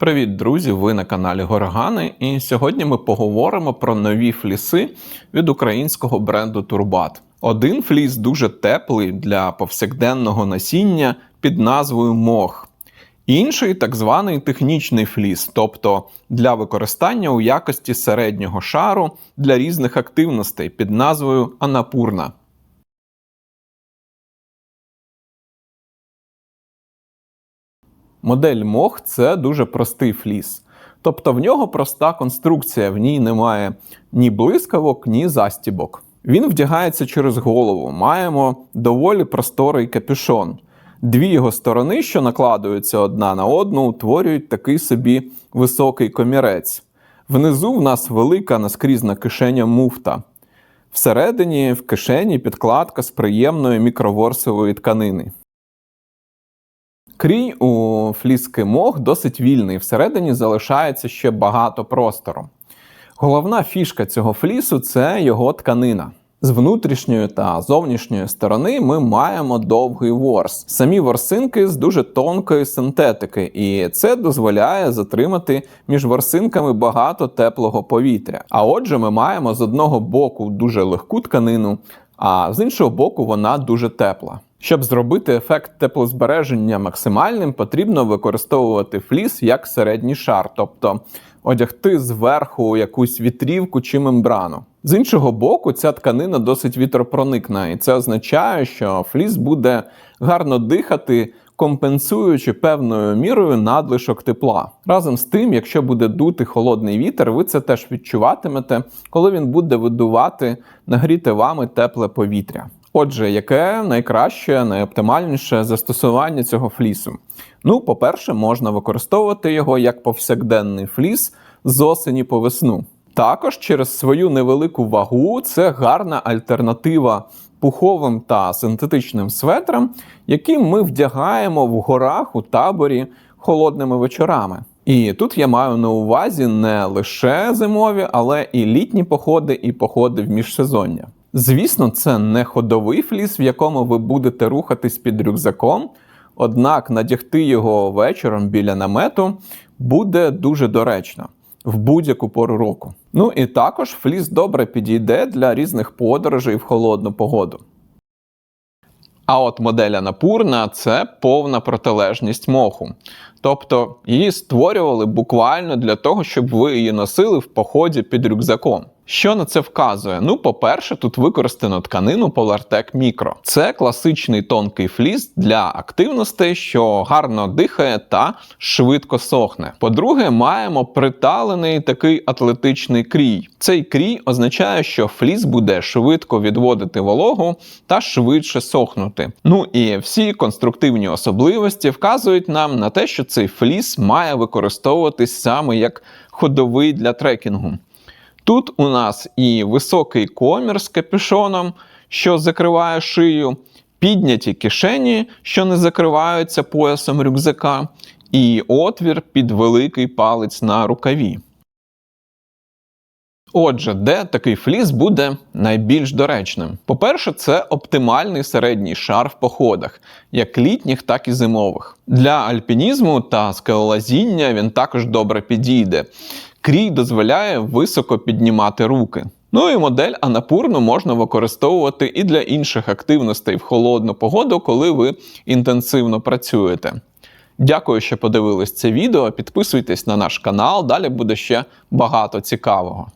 Привіт, друзі! Ви на каналі Горгани, і сьогодні ми поговоримо про нові фліси від українського бренду Турбат. Один фліс дуже теплий для повсякденного насіння під назвою Мох. Інший так званий технічний фліс, тобто для використання у якості середнього шару для різних активностей під назвою Анапурна. Модель мох це дуже простий фліс. Тобто в нього проста конструкція, в ній немає ні блискавок, ні застібок. Він вдягається через голову. Маємо доволі просторий капюшон. Дві його сторони, що накладуються одна на одну, утворюють такий собі високий комірець. Внизу в нас велика наскрізна кишеня муфта. Всередині в кишені підкладка з приємної мікроворсової тканини. Крій у фліски мох досить вільний, всередині залишається ще багато простору. Головна фішка цього флісу це його тканина. З внутрішньої та зовнішньої сторони ми маємо довгий ворс, самі ворсинки з дуже тонкої синтетики, і це дозволяє затримати між ворсинками багато теплого повітря. А отже, ми маємо з одного боку дуже легку тканину, а з іншого боку, вона дуже тепла. Щоб зробити ефект теплозбереження максимальним, потрібно використовувати фліс як середній шар, тобто одягти зверху якусь вітрівку чи мембрану. З іншого боку, ця тканина досить вітропроникна, і це означає, що фліс буде гарно дихати, компенсуючи певною мірою надлишок тепла. Разом з тим, якщо буде дути холодний вітер, ви це теж відчуватимете, коли він буде видувати нагріте вами тепле повітря. Отже, яке найкраще, найоптимальніше застосування цього флісу? Ну, по-перше, можна використовувати його як повсякденний фліс з осені по весну. Також через свою невелику вагу це гарна альтернатива пуховим та синтетичним светрам, які ми вдягаємо в горах у таборі холодними вечорами. І тут я маю на увазі не лише зимові, але і літні походи, і походи в міжсезоння. Звісно, це не ходовий фліс, в якому ви будете рухатись під рюкзаком, однак надягти його вечором біля намету буде дуже доречно в будь-яку пору року. Ну і також фліс добре підійде для різних подорожей в холодну погоду. А от модель Анапурна це повна протилежність моху. Тобто її створювали буквально для того, щоб ви її носили в поході під рюкзаком. Що на це вказує? Ну, по-перше, тут використано тканину Polartec Micro. Це класичний тонкий фліс для активностей, що гарно дихає та швидко сохне. По-друге, маємо приталений такий атлетичний крій. Цей крій означає, що фліс буде швидко відводити вологу та швидше сохнути. Ну і всі конструктивні особливості вказують нам на те, що цей фліс має використовуватись саме як ходовий для трекінгу. Тут у нас і високий комір з капюшоном, що закриває шию, підняті кишені, що не закриваються поясом рюкзака, і отвір під великий палець на рукаві. Отже, де такий фліс буде найбільш доречним? По-перше, це оптимальний середній шар в походах, як літніх, так і зимових. Для альпінізму та скелолазіння він також добре підійде. Крій дозволяє високо піднімати руки. Ну і модель Анапурну можна використовувати і для інших активностей в холодну погоду, коли ви інтенсивно працюєте. Дякую, що подивились це відео. Підписуйтесь на наш канал, далі буде ще багато цікавого.